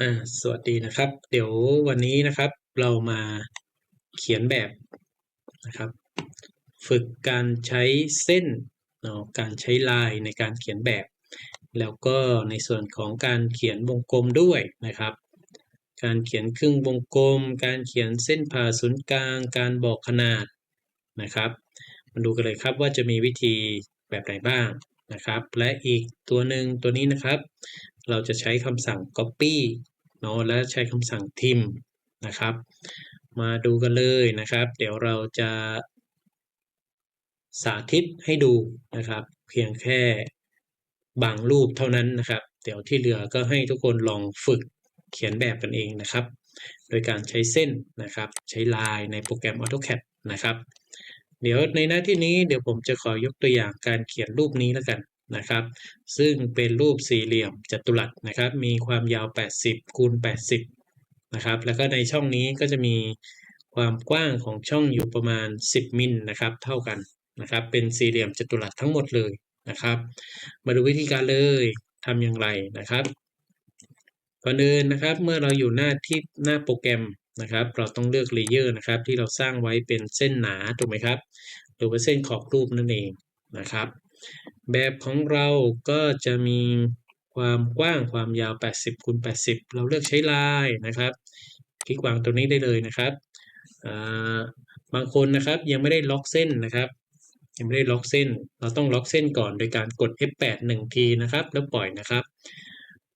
อ่าสวัสดีนะครับ เดี๋ยววันนี้นะครับ เรามาเขียนแบบนะครับ ฝึกการใช้เส้นเนาะการใช้ลายในการเขียนแบบ แล้วก็ในส่วนของการเขียนวงกลมด้วยนะครับ การเขียนครึ่งวงกลม การเขียนเส้นผ่าศูนย์กลาง การบอกขนาดนะครับ มาดูกันเลยครับว่าจะมีวิธีแบบไหนบ้างนะครับ และอีกตัวหนึ่งตัวนี้นะครับ เราจะใช้คำสั่ง copy เนาะและใช้คำสั่ง tim นะครับ มาดูกันเลยนะครับ เดี๋ยวเราจะสาธิตให้ดูนะครับ เพียงแค่บางรูปเท่านั้นนะครับ เดี๋ยวที่เหลือก็ให้ทุกคนลองฝึกเขียนแบบกันเองนะครับ โดยการใช้เส้นนะครับ ใช้ลายในโปรแกรม AutoCAD นะครับ เดี๋ยวในหน้าที่นี้เดี๋ยวผมจะขอยกตัวอย่างการเขียนรูปนี้แล้วกัน นะครับ ซึ่งเป็นรูปสี่เหลี่ยมจัตุรัสนะครับ มีความยาว 80คูณ80 นะครับ แล้วก็ในช่องนี้ก็จะมีความกว้างของช่องอยู่ประมาณ 10 มิลนะครับ เท่ากันนะครับ เป็นสี่เหลี่ยมจัตุรัสทั้งหมดเลยนะครับ มาดูวิธีการเลยทำอย่างไรนะครับก่อนอื่นนะครับเมื่อเราอยู่หน้าที่หน้าโปรแกรมนะครับ เราต้องเลือกเลเยอร์นะครับ ที่เราสร้างไว้เป็นเส้นหนาถูกไหมครับหรือว่าเส้นขอบรูปนั่นเองนะครับ แบบของเราก็จะมีความกว้างความยาว 80คูณ80 เราเลือกใช้ลายนะครับ คลิกวางตรงนี้ได้เลยนะครับ บางคนนะครับยังไม่ได้ล็อกเส้นนะครับ ยังไม่ได้ล็อกเส้น เราต้องล็อกเส้นก่อนโดยการกด F8 1ทีนะครับ แล้วปล่อยนะครับ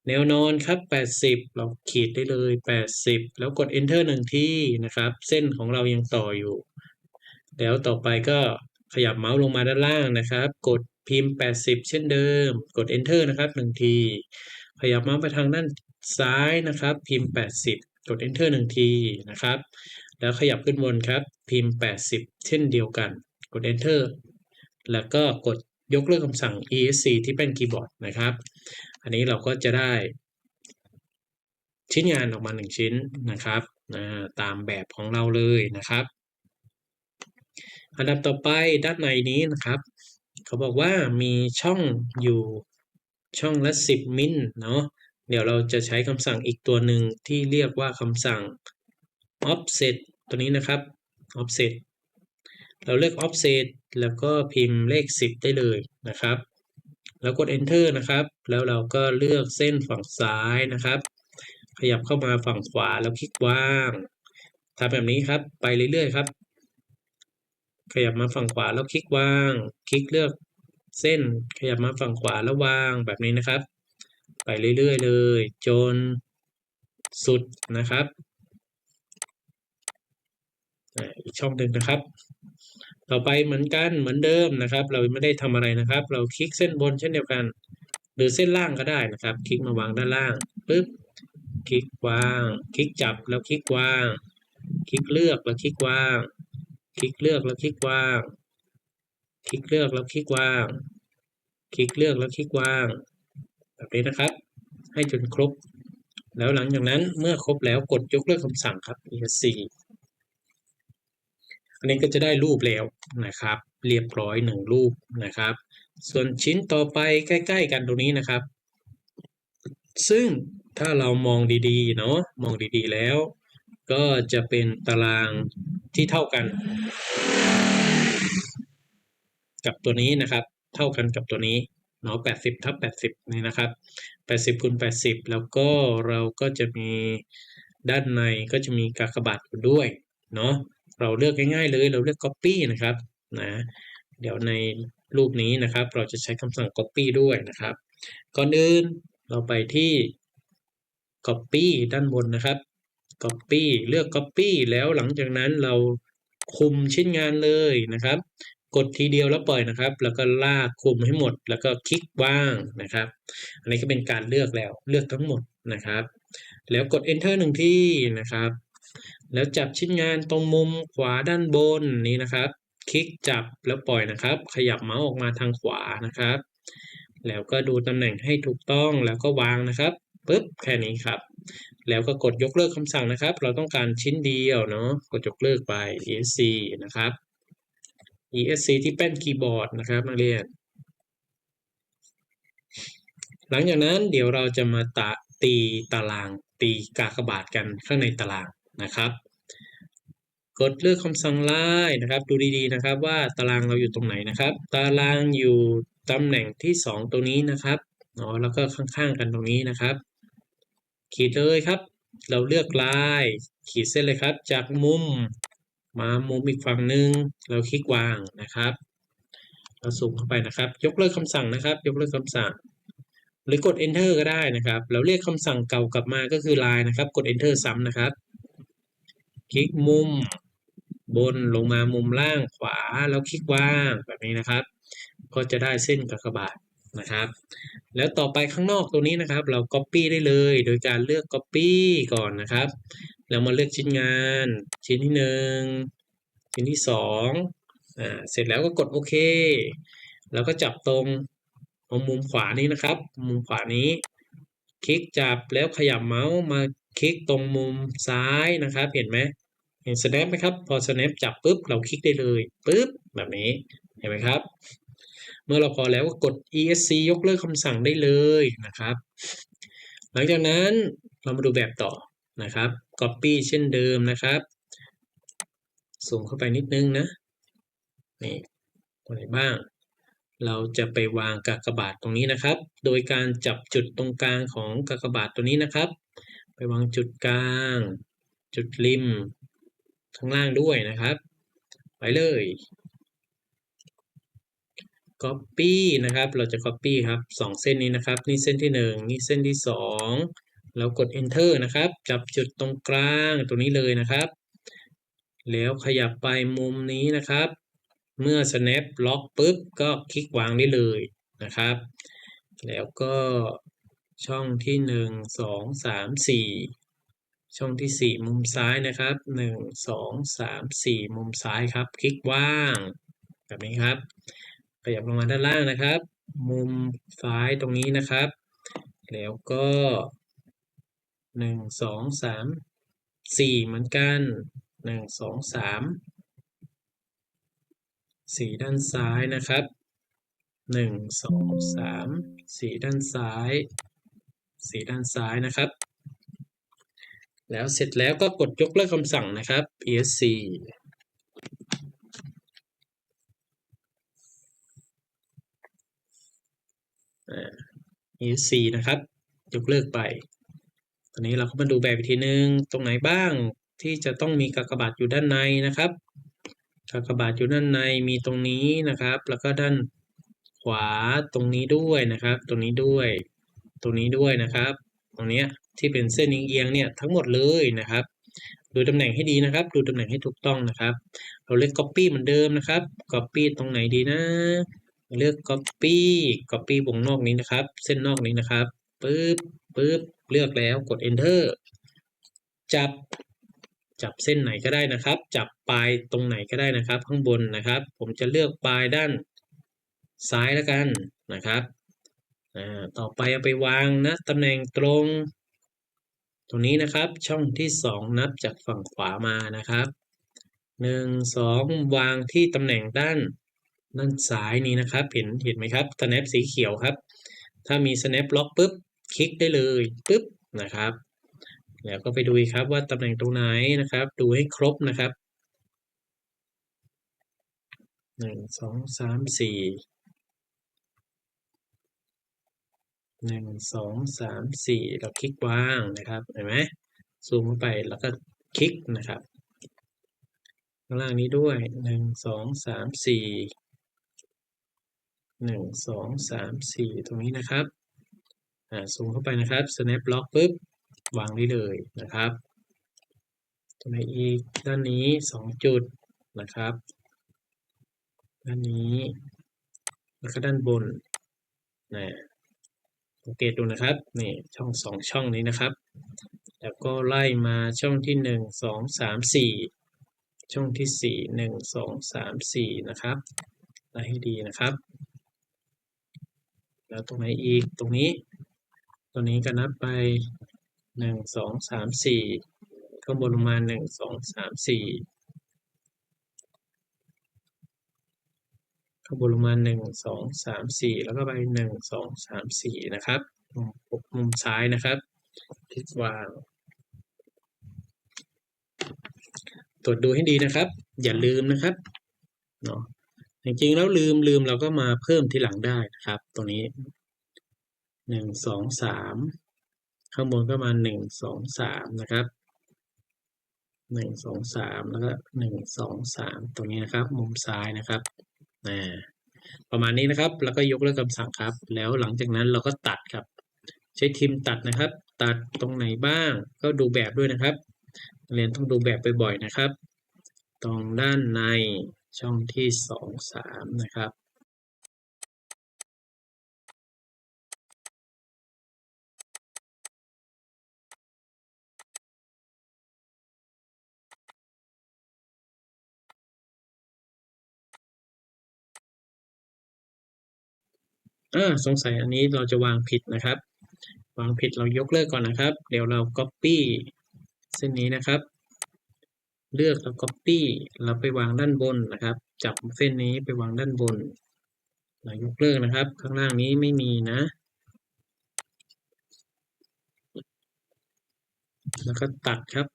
แนวนอนครับ 80 เราขีดได้เลย 80 แล้วกด Enter 1ทีนะครับ เส้นของเรายังต่ออยู่ แล้วต่อไปก็ขยับเมาส์ลงมาด้านล่างนะครับ กด พิมพ์ 80 เช่นเดิม กด Enter นะครับ1ทีขยับเมาส์ไปทางด้านซ้ายนะครับ พิมพ์ 80 กด Enter 1ทีนะครับ แล้วขยับขึ้นบนครับ พิมพ์ 80 เช่นเดียวกัน กด Enter แล้วก็กดยกเลิกคำสั่ง ESC ที่เป็นคีย์บอร์ดนะครับ อันนี้เราก็จะได้ ชิ้นงานออกมา 1 ชิ้นนะครับตามแบบของเราเลยนะครับ อันดับต่อไปด้านในนี้นะครับ เขาบอกว่ามีช่องอยู่ช่องละ 10 มิลเนาะเดี๋ยวเราจะใช้คำสั่งอีกตัวหนึ่งที่เรียกว่าคำสั่ง offset ตัวนี้นะครับ offset เราเลือก offset แล้วก็พิมพ์เลข 10 ได้เลยนะครับ แล้วกด enter นะครับ แล้วเราก็เลือกเส้นฝั่งซ้ายนะครับ ขยับเข้ามาฝั่งขวาแล้วคลิกว่างทำแบบนี้ครับ ไปเรื่อยๆครับ ขยับมาฝั่งขวาแล้วคลิกวาง คลิกเลือกเส้น ขยับมาฝั่งขวาแล้ววางแบบนี้นะครับ ไปเรื่อยๆเลย จนสุดนะครับอีกช่องหนึ่งนะครับ ต่อไปเหมือนกันเหมือนเดิมนะครับ เราไม่ได้ทำอะไรนะครับ เราคลิกเส้นบนเช่นเดียวกัน หรือเส้นล่างก็ได้นะครับ คลิกมาวางด้านล่างปึ๊บคลิกวาง คลิกจับแล้วคลิกวาง คลิกเลือกแล้วคลิกวาง คลิกเลือกแล้วคลิกวาง คลิกเลือกแล้วคลิกวาง คลิกเลือกแล้วคลิกวาง แบบนี้นะครับ ให้จนครบ แล้วหลังจากนั้นเมื่อครบแล้วกดยกเลิกคำสั่งครับ ESC อันนี้ก็จะได้รูปแล้วนะครับ เรียบร้อยหนึ่งรูปนะครับ ส่วนชิ้นต่อไปใกล้ๆกันตรงนี้นะครับ ซึ่งถ้าเรามองดีๆเนาะมองดีๆแล้ว ก็จะเป็นตารางที่เท่ากัน กับตัวนี้นะครับ เท่ากันกับตัวนี้เนาะ80ทับ80 นี่นะครับ 80คูณ80 แล้วก็เราก็จะมีด้านในก็จะมีกากบาทอยู่ด้วยเนาะเราเลือกง่ายๆเลยเราเลือก copy นะครับนะเดี๋ยวในรูปนี้นะครับ เราจะใช้คำสั่ง copy ด้วยนะครับ ก่อนอื่นเราไปที่ copy ด้านบนนะครับ Copy เลือก Copy แล้วหลังจากนั้นเราคุมชิ้นงานเลยนะครับ กดทีเดียวแล้วปล่อยนะครับ แล้วก็ลากคุมให้หมด แล้วก็คลิกว่างนะครับ อันนี้ก็เป็นการเลือกแล้วเลือกทั้งหมดนะครับ แล้วกด Enter หนึ่งที่นะครับ แล้วจับชิ้นงานตรงมุมขวาด้านบนนี้นะครับ คลิกจับแล้วปล่อยนะครับ ขยับเมาส์ออกมาทางขวานะครับ แล้วก็ดูตำแหน่งให้ถูกต้องแล้วก็วางนะครับปึ๊บแค่นี้ครับ แล้วก็กดยกเลิกคำสั่งนะครับ เราต้องการชิ้นเดียวเนาะกดยกเลิกไป esc นะครับ esc ที่แป้นคีย์บอร์ดนะครับนักเรียน หลังจากนั้นเดี๋ยวเราจะมาตะตีตารางตีกากบาทกันข้างในตารางนะครับกดเลือกคำสั่งไล่นะครับ ดูดีๆนะครับว่าตารางเราอยู่ตรงไหนนะครับ ตารางอยู่ตำแหน่งที่ 2ตรงนี้นะครับเนาะแล้วก็ข้างๆกันตรงนี้นะครับ ขีดเลยครับ เราเลือกลาย ขีดเส้นเลยครับ จากมุมมามุมอีกฝั่งหนึ่งเราคลิกวางนะครับ เราสูงเข้าไปนะครับ ยกเลิกคำสั่งนะครับ ยกเลิกคำสั่ง หรือกด enter ก็ได้นะครับ เราเรียกคำสั่งเก่ากลับมาก็คือ line นะครับ กด enter ซ้ำนะครับ คลิกมุม บนลงมามุมล่างขวาแล้วคลิกวางแบบนี้นะครับ ก็จะได้เส้นกากบาทนะครับ แล้วต่อไปข้างนอกตรงนี้นะครับ เรา copy ได้เลย โดยการเลือก copy ก่อนนะครับแล้วมาเลือกชิ้นงาน ชิ้นที่หนึ่งชิ้นที่สองอ่า เสร็จแล้วก็กดโอเค แล้วก็จับตรงตรงมุมขวานี้นะครับ มุมขวานี้ คลิกจับแล้วขยับเมาส์มาคลิกตรงมุมซ้ายนะครับ เห็นไหมเห็น snap ไหมครับ พอ snap จับปุ๊บ เราคลิกได้เลยปุ๊บแบบนี้ เห็นไหมครับ เมื่อเราพอแล้วก็กด esc ยกเลิกคำสั่งได้เลยนะครับ หลังจากนั้นเรามาดูแบบต่อนะครับ copy เช่นเดิมนะครับสูงเข้าไปนิดนึงนะนี่ตรงไหนบ้าง เราจะไปวางกากบาทตรงนี้นะครับ โดยการจับจุดตรงกลางของกากบาทตัวนี้นะครับ ไปวางจุดกลาง จุดริมข้างล่างด้วยนะครับ ไปเลย Copy นะครับ เราจะ Copy ครับสองเส้นนี้นะครับ นี่เส้นที่หนึ่งนี่เส้นที่สองแล้วกด Enter นะครับ จับจุดตรงกลางตรงนี้เลยนะครับ แล้วขยับไปมุมนี้นะครับ เมื่อ snap ล็อกปุ๊บ ก็คลิกวางได้เลยนะครับ แล้วก็ช่องที่หนึ่งสองสามสี่ช่องที่สี่มุมซ้ายนะครับหนึ่งสองสามสี่มุมซ้ายครับ คลิกว่าง แบบนี้ครับ ขยับลงมาด้านล่างนะครับ มุมซ้ายตรงนี้นะครับ แล้วก็หนึ่งสองสามสี่เหมือนกันหนึ่งสองสามสี่ด้านซ้ายนะครับหนึ่งสองสามสี่ด้านซ้ายสี่ด้านซ้ายนะครับ แล้วเสร็จแล้วก็กดยกเลิกคำสั่งนะครับ esc esc นะครับ ยกเลิกไป ตอนนี้เราก็มาดูแบบอีกทีนึง ตรงไหนบ้างที่จะต้องมีกากบาทอยู่ด้านในนะครับกากบาทอยู่ด้านในมีตรงนี้นะครับ แล้วก็ด้านขวาตรงนี้ด้วยนะครับ ตรงนี้ด้วย ตรงนี้ด้วยนะครับ ตรงเนี้ยที่เป็นเส้นเอียงเนี่ยทั้งหมดเลยนะครับ ดูตำแหน่งให้ดีนะครับ ดูตำแหน่งให้ถูกต้องนะครับ เราเลือก copy เหมือนเดิมนะครับ copy ตรงไหนดีนะ เลือก copy copy วงนอกนี้นะครับ เส้นนอกนี้นะครับปึ๊บปึ๊บเลือกแล้วกด enter จับจับเส้นไหนก็ได้นะครับ จับปลายตรงไหนก็ได้นะครับ ข้างบนนะครับ ผมจะเลือกปลายด้านซ้ายแล้วกันนะครับต่อไปเอาไปวางนะตำแหน่งตรง ตรงนี้นะครับช่องที่สองนับจากฝั่งขวามานะครับหนึ่งสองวางที่ตำแหน่งด้าน ด้านซ้ายนี้นะครับ เห็นเห็นไหมครับ snap สีเขียวครับ ถ้ามี snap ล็อกปุ๊บ คลิกได้เลยปุ๊บนะครับ แล้วก็ไปดูครับว่าตำแหน่งตรงไหนนะครับ ดูให้ครบนะครับหนึ่งสองสามสี่หนึ่งสองสามสี่เราคลิกวางนะครับเห็นไหมซูมเข้าไปแล้วก็คลิกนะครับข้างล่างนี้ด้วยหนึ่งสองสามสี่ หนึ่งสองสามสี่ตรงนี้นะครับอ่าซูมเข้าไปนะครับ snap lock ปุ๊บ วางได้เลยนะครับตรงไหนอีกด้านนี้สองจุดนะครับ ด้านนี้ แล้วก็ด้านบนนะสังเกตดูนะครับนี่ช่องสองช่องนี้นะครับ แล้วก็ไล่มาช่องที่หนึ่งสองสามสี่ช่องที่สี่หนึ่งสองสามสี่นะครับไล่ให้ดีนะครับ แล้วตรงไหนอีกตรงนี้ตรงนี้ก็นับไปหนึ่งงสามสี่ข้างบนลงมาหนึ่งงสามสี่ข้างบนลงมาหนึ่งงสามสี่แล้วก็ไปหนึ่งงสามสี่นะครับมุมซ้ายนะครับคิดวาง ตรวจดูให้ดีนะครับ อย่าลืมนะครับเนาะ จริงๆแล้วลืมลืมเราก็มาเพิ่มทีหลังได้นะครับ ตรงนี้หนึ่งสองสามข้างบนก็มาหนึ่งสองสามนะครับหนึ่งสองสามแล้วก็หนึ่งสองสามตรงนี้นะครับ มุมซ้ายนะครับอ่าประมาณนี้นะครับ แล้วก็ยกเลิกคำสั่งครับ แล้วหลังจากนั้นเราก็ตัดครับ ใช้ทิมตัดนะครับ ตัดตรงไหนบ้าง ก็ดูแบบด้วยนะครับ เรียนต้องดูแบบบ่อยๆนะครับ ตรงด้านใน ช่องที่สองสามนะครับอ่าสงสัยอันนี้เราจะวางผิดนะครับ วางผิดเรายกเลิกก่อนนะครับ เดี๋ยวเรา copy เส้นนี้นะครับ เลือกแล้ว copy เราไปวางด้านบนนะครับ จับเส้นนี้ไปวางด้านบนเรายกเลิกนะครับ ข้างล่างนี้ไม่มีนะ แล้วก็ตัดครับ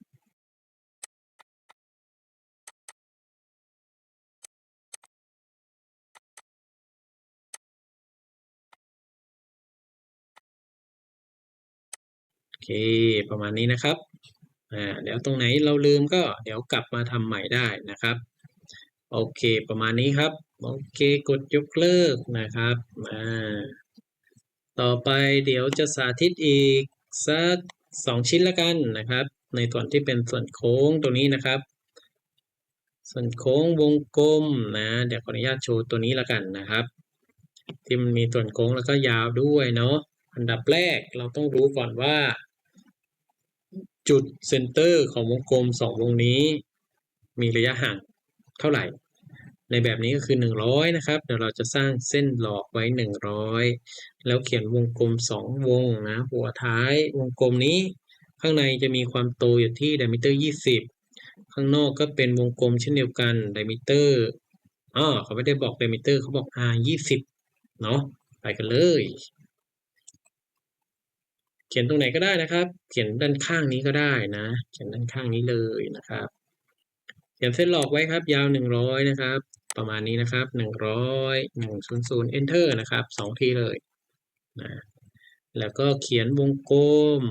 โอเค ประมาณนี้นะครับ อ่าเดี๋ยวตรงไหนเราลืมก็เดี๋ยวกลับมาทำใหม่ได้นะครับ โอเคประมาณนี้ครับ โอเคกดยกเลิกนะครับอ่าต่อไปเดี๋ยวจะสาธิตอีกสักสองชิ้นละกันนะครับ ในส่วนที่เป็นส่วนโค้งตรงนี้นะครับ ส่วนโค้งวงกลมนะเดี๋ยวขออนุญาตโชว์ตัวนี้ละกันนะครับที่มันมีส่วนโค้งแล้วก็ยาวด้วยเนาะอันดับแรกเราต้องรู้ก่อนว่า จุดเซนเตอร์ของวงกลมสองวงนี้ มีระยะห่างเท่าไหร่ ในแบบนี้ก็คือ 100 นะครับ เดี๋ยวเราจะสร้างเส้นหลอกไว้ 100 แล้วเขียนวงกลม 2 วงนะ หัวท้ายวงกลมนี้ ข้างในจะมีความโตอยู่ที่ diameter 20 ข้างนอกก็เป็นวงกลมเช่นเดียวกัน diameter อ๋อเขาไม่ได้บอก diameter เขาบอก r 20 เนาะไปกันเลย ขียนตรงไหนก็ได้นะครับ เขียนด้านข้างนี้ก็ได้นะ เขียนด้านข้างนี้เลยนะครับ เขียนเส้นหลอกไว้ครับ ยาวหนึ่งร้อยนะครับ ประมาณนี้นะครับหนึ่งร้อยหนึ่งศูนย์ศูนย์ enter นะครับสองทีเลยนะ แล้วก็เขียนวงกลม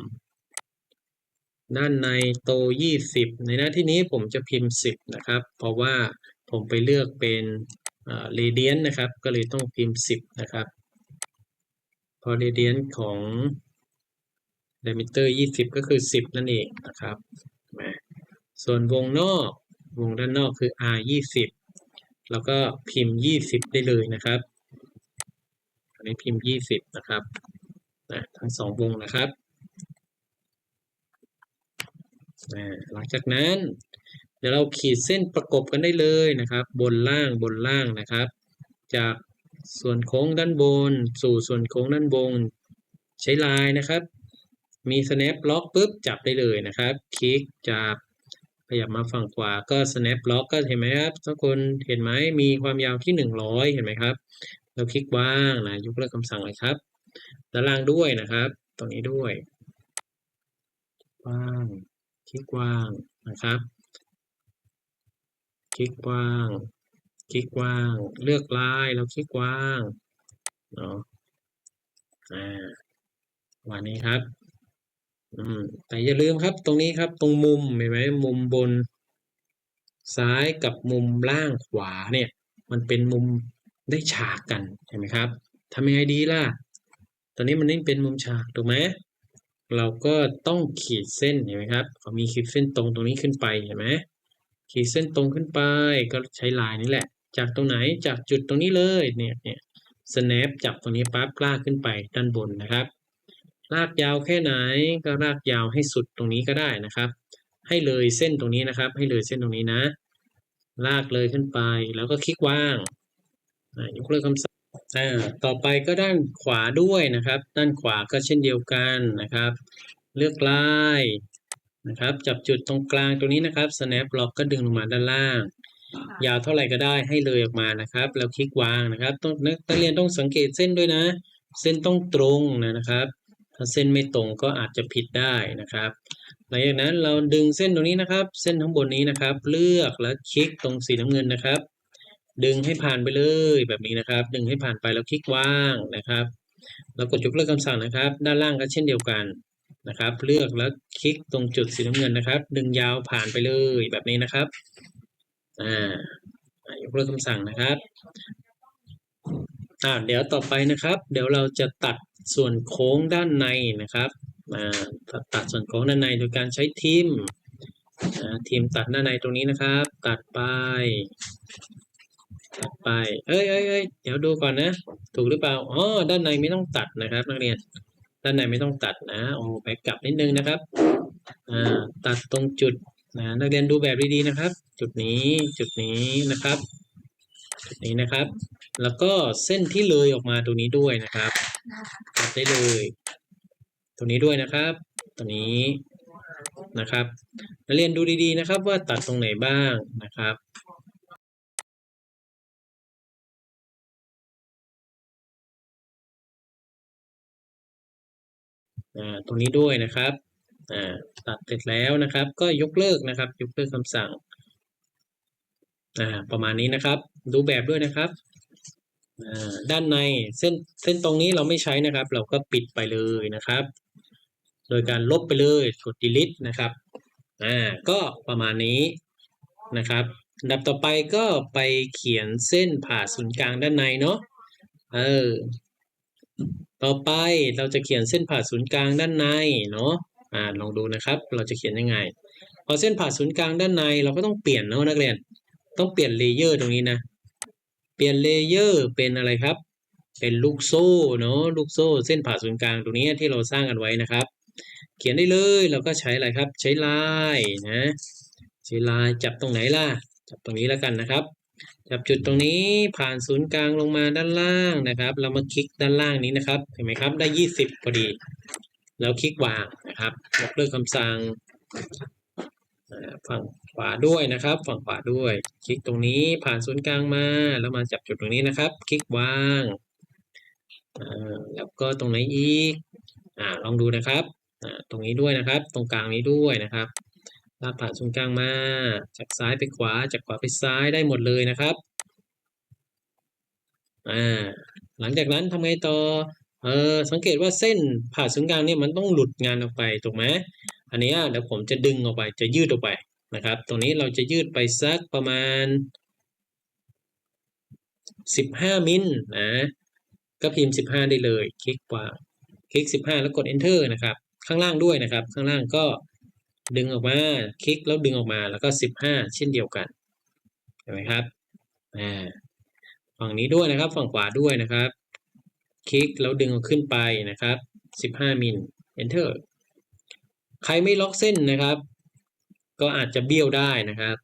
ด้านในโตยี่สิบในหน้าที่นี้ผมจะพิมพ์สิบนะครับ เพราะว่าผมไปเลือกเป็นเรเดียนนะครับ ก็เลยต้องพิมพ์สิบนะครับ พอเรเดียนของ diameter 20ก็คือ10นั่นเองนะครับ ส่วนวงนอก วงด้านนอกคือ r 20แล้วก็พิมพ์20ได้เลยนะครับ อันนี้พิมพ์20นะครับนะทั้งสองวงนะครับนะหลังจากนั้น เดี๋ยวเราขีดเส้นประกบกันได้เลยนะครับ บนล่างบนล่างนะครับ จากส่วนโค้งด้านบน สู่ส่วนโค้งด้านบน ใช้ลายนะครับ มี snap lock ปุ๊บจับได้เลยนะครับ คลิกจับขยับมาฝั่งขวาก็ snap lock ก็เห็นไหมครับทุกคนเห็นไหมมีความยาวที่ 100 เห็นไหมครับ เราคลิกว่างนะยกเลิกคำสั่งเลยครับด้านล่างด้วยนะครับ ตรงนี้ด้วยว่างคลิกว่างนะครับ คลิกว่าง คลิกว่าง เลือกลายเราคลิกว่างเนาะอ่าวันนี้ครับ อืมแต่อย่าลืมครับตรงนี้ครับตรงมุมเห็นไหมมุมบน ซ้ายกับมุมล่างขวาเนี่ย มันเป็นมุมได้ฉากกันเห็นไหมครับทำยังไงดีล่ะ ตอนนี้มันนี่เป็นมุมฉากถูกไหมเราก็ต้องขีดเส้นเห็นไหมครับเขามีขีดเส้นตรงตรงนี้ขึ้นไปเห็นไหมขีดเส้นตรงขึ้นไปก็ใช้ลายนี้แหละ จากตรงไหนจากจุดตรงนี้เลยเนี่ยเนี่ย snap จับตรงนี้ปั๊บลากขึ้นไปด้านบนนะครับ ลากยาวแค่ไหนก็ลากยาวให้สุดตรงนี้ก็ได้นะครับ ให้เลยเส้นตรงนี้นะครับ ให้เลยเส้นตรงนี้นะ ลากเลยขึ้นไปแล้วก็คลิกว่างยกเลิกคำสั่งอ่าต่อไปก็ด้านขวาด้วยนะครับ ด้านขวาก็เช่นเดียวกันนะครับ เลือกลายนะครับ จับจุดตรงกลางตรงนี้นะครับ snap lock ก็ดึงลงมาด้านล่าง ยาวเท่าไหร่ก็ได้ให้เลยออกมานะครับ แล้วคลิกวางนะครับต้องนักเรียนต้องสังเกตเส้นด้วยนะ เส้นต้องตรงนะครับ ถ้าเส้นไม่ตรงก็อาจจะผิดได้นะครับ หลังจากนั้นเราดึงเส้นตรงนี้นะครับ เส้นข้างบนนี้นะครับ เลือกแล้วคลิกตรงสีน้ำเงินนะครับ ดึงให้ผ่านไปเลยแบบนี้นะครับ ดึงให้ผ่านไปแล้วคลิกว่างนะครับแล้วกดยกเลิกคำสั่งนะครับ ด้านล่างก็เช่นเดียวกันนะครับ เลือกแล้วคลิกตรงจุดสีน้ำเงินนะครับ ดึงยาวผ่านไปเลยแบบนี้นะครับอ่ายกเลิกคำสั่งนะครับ อ่าเดี๋ยวต่อไปนะครับ เดี๋ยวเราจะตัดส่วนโค้งด้านในนะครับอ่าตัดตัดส่วนโค้งด้านในโดยการใช้ทิมทิมตัดด้านในตรงนี้นะครับ ตัดไป ตัดไป เอ้ยเอ้ยเอ้ยเดี๋ยวดูก่อนนะ ถูกหรือเปล่าอ๋อด้านในไม่ต้องตัดนะครับนักเรียน ด้านในไม่ต้องตัดนะโอ้ไปกลับนิดนึงนะครับอ่าตัดตรงจุดนะนักเรียนดูแบบดีๆนะครับ จุดนี้จุดนี้นะครับ จุดนี้นะครับ แล้วก็เส้นที่เลยออกมาตรงนี้ด้วยนะครับตัดได้เลยตรงนี้ด้วยนะครับตรงนี้นะครับนักเรียนดูดีๆนะครับว่าตัดตรงไหนบ้างนะครับอ่าตรงนี้ด้วยนะครับอ่าตัดเสร็จแล้วนะครับ ก็ยกเลิกนะครับ ยกเลิกคำสั่งอ่าประมาณนี้นะครับ ดูแบบด้วยนะครับ ด้านในเส้นเส้นตรงนี้เราไม่ใช้นะครับ เราก็ปิดไปเลยนะครับ โดยการลบไปเลยกด delete นะครับอ่าก็ประมาณนี้นะครับอันดับต่อไปก็ไปเขียนเส้นผ่าศูนย์กลางด้านในเนาะเออต่อไปเราจะเขียนเส้นผ่าศูนย์กลางด้านในเนาะอ่าลองดูนะครับ เราจะเขียนยังไง พอเส้นผ่าศูนย์กลางด้านในเราก็ต้องเปลี่ยนเนาะนักเรียน ต้องเปลี่ยนเลเยอร์ตรงนี้นะ ปลี่ยนเลเยอร์เป็นอะไรครับ เป็นลูกโซ่เนาะลูกโซ่เส้นผ่าศูนย์กลางตรงนี้ที่เราสร้างกันไว้นะครับ เขียนได้เลยเราก็ใช้อะไรครับ ใช้ลายนะใช้ลายจับตรงไหนล่ะ จับตรงนี้แล้วกันนะครับ จับจุดตรงนี้ผ่านศูนย์กลางลงมาด้านล่างนะครับ เรามาคลิกด้านล่างนี้นะครับเห็นไหมครับได้ 20พอดี แล้วคลิกวางนะครับยกเลิกคำสั่ง ฝั่งขวาด้วยนะครับ ฝั่งขวาด้วย คลิกตรงนี้ผ่านศูนย์กลางมา แล้วมาจับจุดตรงนี้นะครับ คลิกวางแล้วก็ตรงไหนอีกอลองดูนะครับตรงนี้ด้วยนะครับ ตรงกลางนี้ด้วยนะครับลากผ่านศูนย์กลางมา จากซ้ายไปขวา จากขวาไปซ้ายได้หมดเลยนะครับหลังจากนั้นทำไงต่อเออสังเกตว่าเส้นผ่านศูนย์กลางเนี่ยมันต้องหลุดงานออกไปถูกไหม อันนี้เดี๋ยวผมจะดึงออกไปจะยืดออกไปนะครับ ตรงนี้เราจะยืดไปสักประมาณสิบห้ามิลนะก็พิมพ์สิบห้าได้เลย คลิกวาคลิกสิบห้าแล้วกด enter นะครับ ข้างล่างด้วยนะครับ ข้างล่างก็ดึงออกมา คลิกแล้วดึงออกมาแล้วก็สิบห้าเช่นเดียวกันเห็นไหมครับอ่าฝั่งนี้ด้วยนะครับ ฝั่งขวาด้วยนะครับ คลิกแล้วดึงขึ้นไปนะครับสิบห้ามิล enter ใครไม่ล็อกเส้นนะครับ ก็อาจจะเบี้ยวได้นะครับ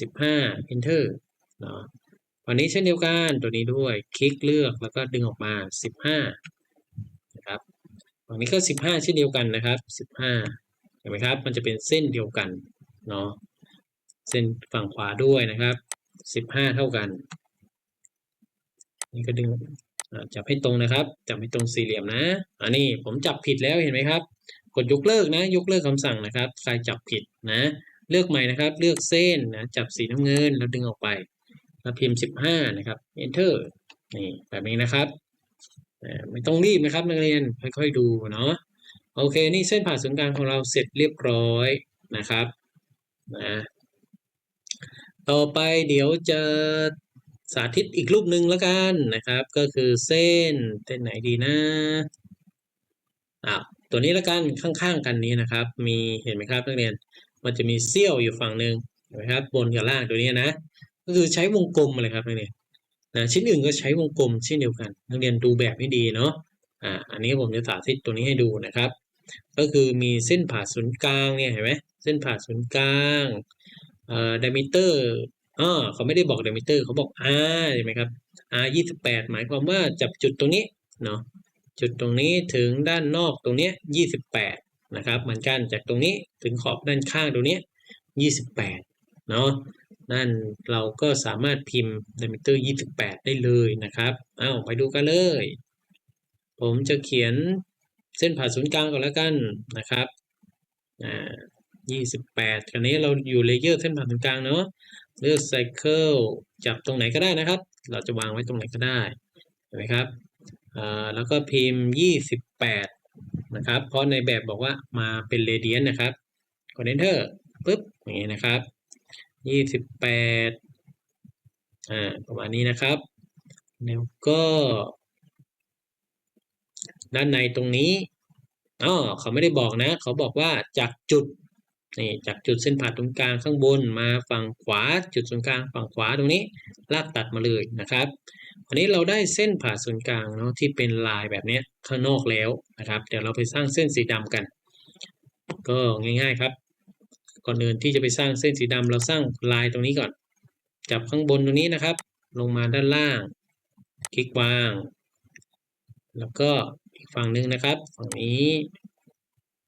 สิบห้า enter เนาะวันนี้เช่นเดียวกันตัวนี้ด้วยคลิกเลือกแล้วก็ดึงออกมาสิบห้านะครับฝั่งนี้ก็สิบห้าเช่นเดียวกันนะครับสิบห้าเห็นไหมครับ มันจะเป็นเส้นเดียวกันเนาะเส้นฝั่งขวาด้วยนะครับสิบห้าเท่ากัน นี่ก็ดึงจับให้ตรงนะครับ จับให้ตรงสี่เหลี่ยมนะ อันนี้ผมจับผิดแล้วเห็นไหมครับ กดยกเลิกนะ ยกเลิกคำสั่งนะครับ ใครจับผิดนะ เลือกใหม่นะครับ เลือกเส้นนะ จับสีน้ำเงินแล้วดึงออกไป แล้วพิมพ์สิบห้านะครับ enter นี่แบบนี้นะครับไม่ต้องรีบนะครับนักเรียนค่อยๆดูเนาะโอเค นี่เส้นผ่าศูนย์กลางของเราเสร็จเรียบร้อยนะครับนะต่อไปเดี๋ยวจะสาธิตอีกรูปหนึ่งแล้วกันนะครับ ก็คือเส้นเส้นไหนดีนะอ่าว ตัวนี้แล้วกันข้างๆกันนี้นะครับ มีเห็นไหมครับนักเรียนมันจะมีเสี้ยวอยู่ฝั่งหนึ่งเห็นไหมครับบนกับล่างตัวนี้นะ ก็คือใช้วงกลมอะไรครับนักเรียนนะชิ้นอื่นก็ใช้วงกลมเช่นเดียวกัน นักเรียนดูแบบให้ดีเนาะอ่าอันนี้ผมจะสาธิตตัวนี้ให้ดูนะครับ ก็คือมีเส้นผ่าศูนย์กลางเนี่ยเห็นไหมเส้นผ่าศูนย์กลางเอ่อดิมิเตอร์อ๋อเขาไม่ได้บอกเดมิเตอร์เขาบอก R ใช่ไหมครับ R ยี่สิบแปดหมายความว่าจับจุดตรงนี้เนาะ จุดตรงนี้ถึงด้านนอกตรงนี้ยี่สิบแปดนะครับเหมือนกันจากตรงนี้ถึงขอบด้านข้างตรงนี้ยี่สิบแปดเนาะนั่นเราก็สามารถพิมพ์เดมิเตอร์ยี่สิบแปดได้เลยนะครับ เอาไปดูกันเลย ผมจะเขียนเส้นผ่าศูนย์กลางก่อนแล้วกันนะครับอ่ายี่สิบแปดคราวนี้เราอยู่เลเยอร์เส้นผ่าศูนย์กลางเนาะ เลือกไซเคิลจับตรงไหนก็ได้นะครับ เราจะวางไว้ตรงไหนก็ได้เห็นไหมครับ แล้วก็พิมพ์ยี่สิบแปดนะครับ เพราะในแบบบอกว่ามาเป็นเรเดียนนะครับกด enter ปุ๊บอย่างนี้นะครับยี่สิบแปดอ่าประมาณนี้นะครับ แล้วก็ ด้านในตรงนี้อ๋อเขาไม่ได้บอกนะ เขาบอกว่าจากจุดนี่จากจุดเส้นผ่าตรงกลางข้างบนมาฝั่งขวา จุดศูนย์กลางฝั่งขวาตรงนี้ ลากตัดมาเลยนะครับ วันนี้เราได้เส้นผ่าศูนย์กลางเนาะที่เป็นลายแบบนี้ข้างนอกแล้วนะครับ เดี๋ยวเราไปสร้างเส้นสีดำกัน ก็ง่ายๆครับ ก่อนอื่นที่จะไปสร้างเส้นสีดำเราสร้างลายตรงนี้ก่อน จับข้างบนตรงนี้นะครับ ลงมาด้านล่าง คลิกวาง แล้วก็อีกฝั่งหนึ่งนะครับ ฝั่งนี้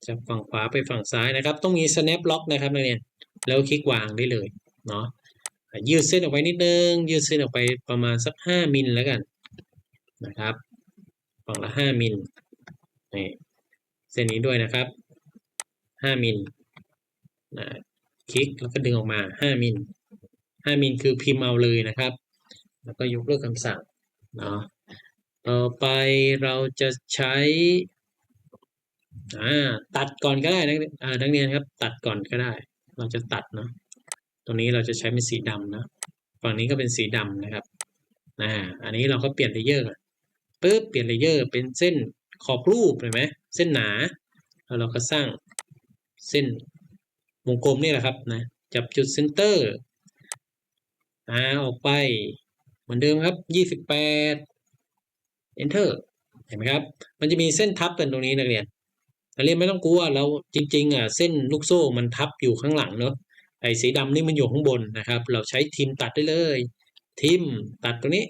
จากฝั่งขวาไปฝั่งซ้ายนะครับ ต้องมี snap lock นะครับนักเรียนแล้วคลิกวางได้เลยเนาะ ยืดเส้นออกไปนิดนึง ยืดเส้นออกไปประมาณสักห้ามิลแล้วกันนะครับฝั่งละห้ามิลนี่เส้นนี้ด้วยนะครับห้ามิลนะคลิกแล้วก็ดึงออกมาห้ามิลห้ามิลคือพิมพ์เอาเลยนะครับ แล้วก็ยกเลิกคำสั่งเนาะต่อไปเราจะใช้อ่าตัดก่อนก็ได้นักเรียนครับ ตัดก่อนก็ได้ เราจะตัดเนาะ ตรงนี้เราจะใช้เป็นสีดำนะ ฝั่งนี้ก็เป็นสีดำนะครับอ่าอันนี้เราก็เปลี่ยนเลเยอร์ปึ๊บเปลี่ยนเลเยอร์เป็นเส้นขอบรูปเห็นไหมเส้นหนา แล้วเราก็สร้างเส้นวงกลมนี่แหละครับนะจับจุดเซนเตอร์อ่าออกไปเหมือนเดิมครับยี่สิบแปด enter เห็นไหมครับ มันจะมีเส้นทับกันตรงนี้นักเรียนนักเรียนไม่ต้องกลัวเราจริงๆอะเส้นลูกโซ่มันทับอยู่ข้างหลังเนอะ ไอ้สีดำนี่มันอยู่ข้างบนนะครับ เราใช้ทิมตัดได้เลย ทิมตัดตรงนี้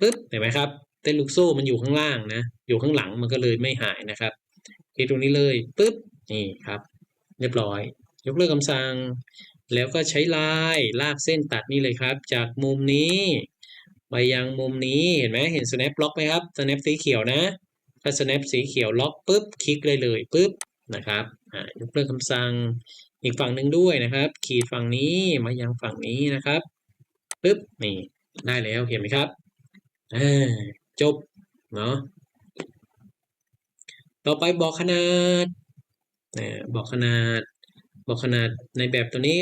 ปึ๊บเห็นไหมครับเส้นลูกโซ่มันอยู่ข้างล่างนะ อยู่ข้างหลังมันก็เลยไม่หายนะครับคลิกตรงนี้เลยปึ๊บนี่ครับ เรียบร้อย ยกเลิกคำสั่ง แล้วก็ใช้ลายลากเส้นตัดนี่เลยครับ จากมุมนี้ไปยังมุมนี้เห็นไหมเห็น snap lock ไหมครับ snap สีเขียวนะถ้า snap สีเขียวล็อกปุ๊บคลิกเลยเลยปุ๊บนะครับยกเลิกคำสั่ง อีกฝั่งหนึ่งด้วยนะครับ ขีดฝั่งนี้มายังฝั่งนี้นะครับปึ๊บนี่ได้แล้วเห็นไหมครับจบเนาะต่อไปบอกขนาดบอกขนาด บอกขนาดในแบบตัวนี้